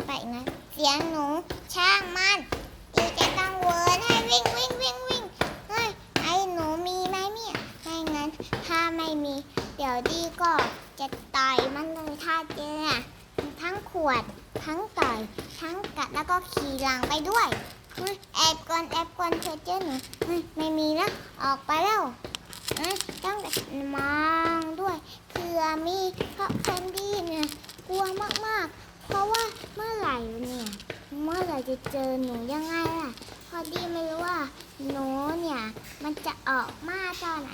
เดินไปนะเสียงหนูช่างมันดีจะต้องเวิร์นให้วิ่งวิ่งวิ่งวิ่งเฮ้ยไอ้หนูมีไหมเนี่ยไม่งั้นถ้าไม่มี เดี๋ยวดีก็จะต่อยมันเลยถ้าเจอทั้งขวดทั้งต่อยทั้งกัดแล้วก็ขี่หลังไปด้วยเฮ้ยแอบก่อนแอบก่อนเธอเจอหนูเฮ้ยไม่มีแล้วออกไปแล้วเฮ้ยต้องมองด้วยเผื่อมีเพราะแคนดี้เนี่ยกลัวมากๆ เพราะว่าเมื่อไหร่เนี่ย เมื่อไหร่ จะเจอหนูยังไงล่ะ พอดีไม่รู้ว่าหนูเนี่ย มันจะออกมาตอนไหน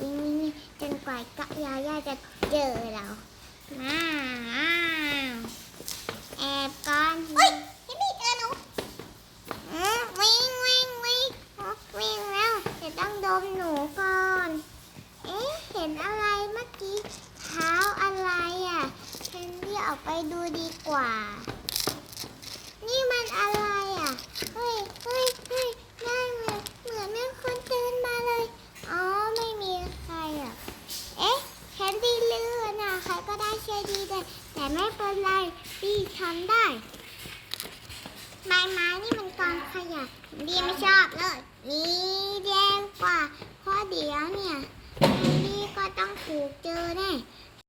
วิ่งวิ่งวิ่งจนกว่ากะยาย่าจะเจอเราอ้าวแอบก่อนเฮ้ยพี่พี่เจอหนูอืมวิ่งวิ่งวิ่งอ๋อวิ่งแล้วจะต้องดมหนูก่อน เอ๊ะเห็นอะไรเมื่อกี้เท้าอะไรอะแคนดี้ออกไปดูดีกว่า นี่มันอะไรอะ เฮ้ยเฮ้ยเฮ้ยได้เหมือนเหมือนมีคนเดินมาเลย อ๋อ ไม่มีใครอะ เอ๊ะ แคนดี้เลื่อนอะ ใครก็ได้ช่วยดี ได้แต่ไม่เป็นไรพี่ทำได้ใบไม้นี่มันกองขยะดีไม่ชอบเลย นี่แดงกว่าเพราะเดี๋ยวเนี่ยพี่ก็ต้องถูกเจอแน่